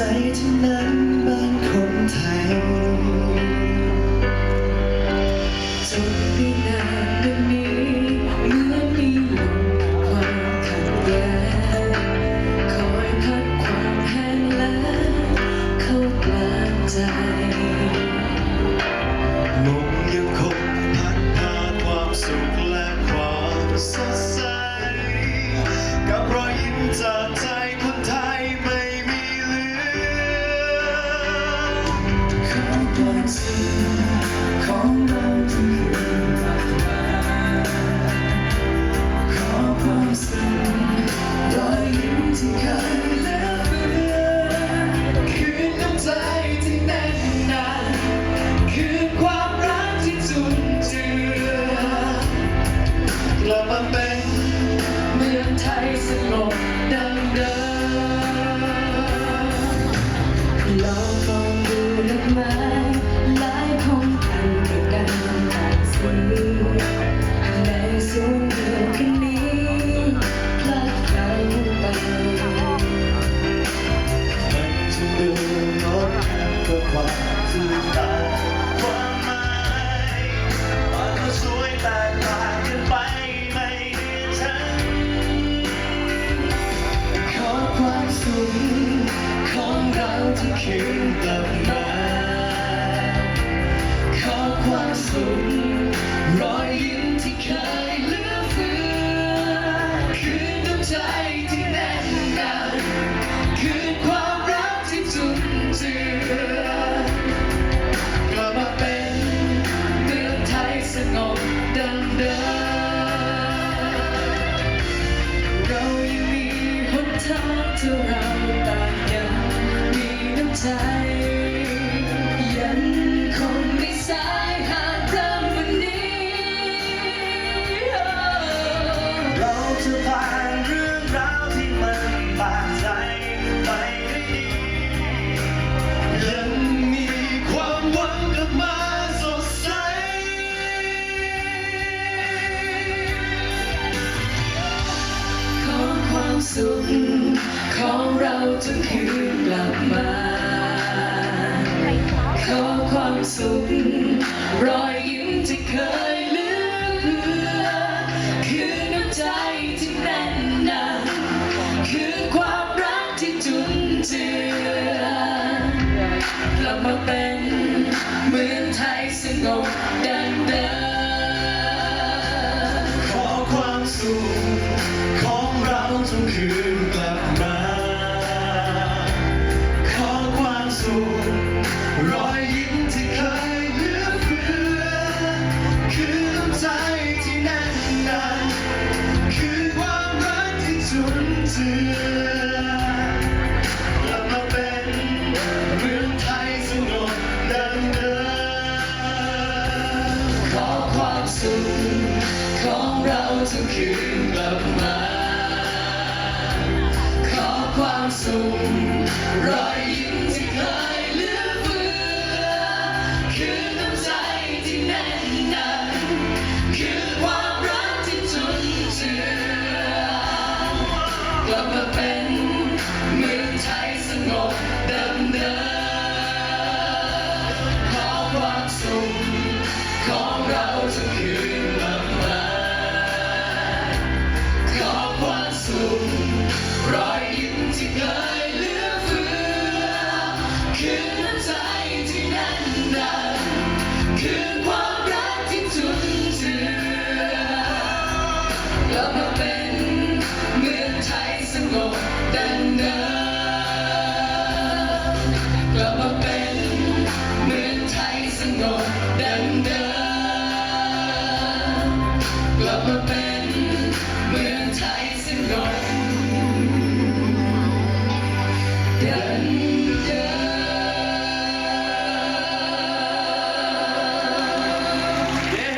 再见了 love on the mind. คืนกลับมาขอความสุข ยังคงไม่สายหากเริ่มวันนี้ เราจะผ่านเรื่องราวที่มันบาดใจไปได้ดี ยังมีความหวังกลับมาสดใส ขอความสุขของเราจะคืนกลับมา ความสุขรอยยิ้มที่เคยเหลือ คือน้ำใจที่แน่นหนาคือความรักที่จุนเจือกลับมาเป็นเหมือนไทยสงบดังเดิมขอความสุขของเราจงคืนกลับมา ขอความสุขรอ сум, рай